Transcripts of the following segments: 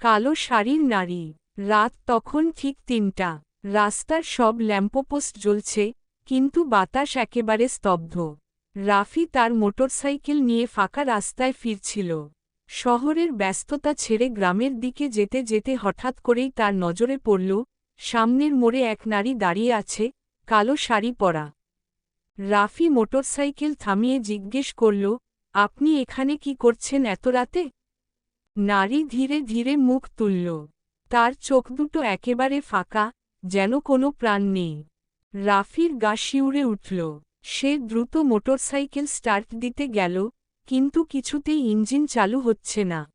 কালো শাড়ির নারী। রাত তখন ঠিক তিনটা। রাস্তার সব ল্যাম্পোপোস্ট জ্বলছে, কিন্তু বাতাস একেবারে স্তব্ধ। রাফি তার মোটরসাইকেল নিয়ে ফাঁকা রাস্তায় ফিরছিল। শহরের ব্যস্ততা ছেড়ে গ্রামের দিকে যেতে যেতে হঠাৎ করেই তার নজরে পড়ল, সামনের মোড়ে এক নারী দাঁড়িয়ে আছে, কালো শাড়ি পরা। রাফি মোটরসাইকেল থামিয়ে জিজ্ঞেস করল, আপনি এখানে কি করছেন এত রাতে? নারী ধীরে ধীরে মুখ তুলল। তার চোখ দুটো একেবারে ফাঁকা, যেন কোনো প্রাণ নেই। রাফির গা শিউরে উঠল। সে দ্রুত মোটরসাইকেল স্টার্ট দিতে গেল, কিন্তু কিছুতেই ইঞ্জিন চালু হচ্ছে না।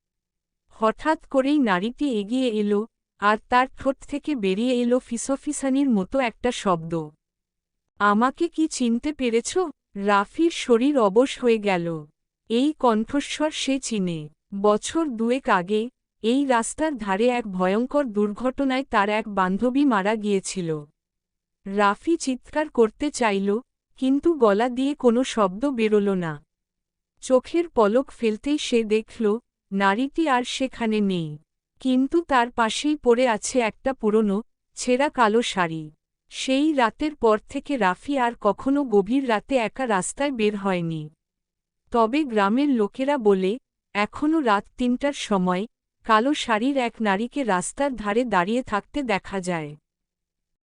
হঠাৎ করেই নারীটি এগিয়ে এলো, আর তার ঠোঁট থেকে বেরিয়ে এলো ফিসফিসানির মতো একটা শব্দ। আমাকে কি চিনতে পেরেছ? রাফির শরীর অবশ হয়ে গেল। এই কণ্ঠস্বর সে চিনে। বছর দুয়েক আগে, এই রাস্তার ধারে এক ভয়ঙ্কর দুর্ঘটনায় তার এক বান্ধবী মারা গিয়েছিল। রাফি চিৎকার করতে চাইল, কিন্তু গলা দিয়ে কোনো শব্দ বেরোল না। চোখের পলক ফেলতেই সে দেখল, নারীটি আর সেখানে নেই। কিন্তু তার পাশেই পড়ে আছে একটা পুরনো, ছেঁড়া কালো শাড়ি। সেই রাতের পর থেকে রাফি আর কখনো গভীর রাতে একা রাস্তায় বের হয়নি। তবে গ্রামের লোকেরা বলে এখনও রাত তিনটার সময় কালো শাড়ির এক নারীকে রাস্তার ধারে দাঁড়িয়ে থাকতে দেখা যায়।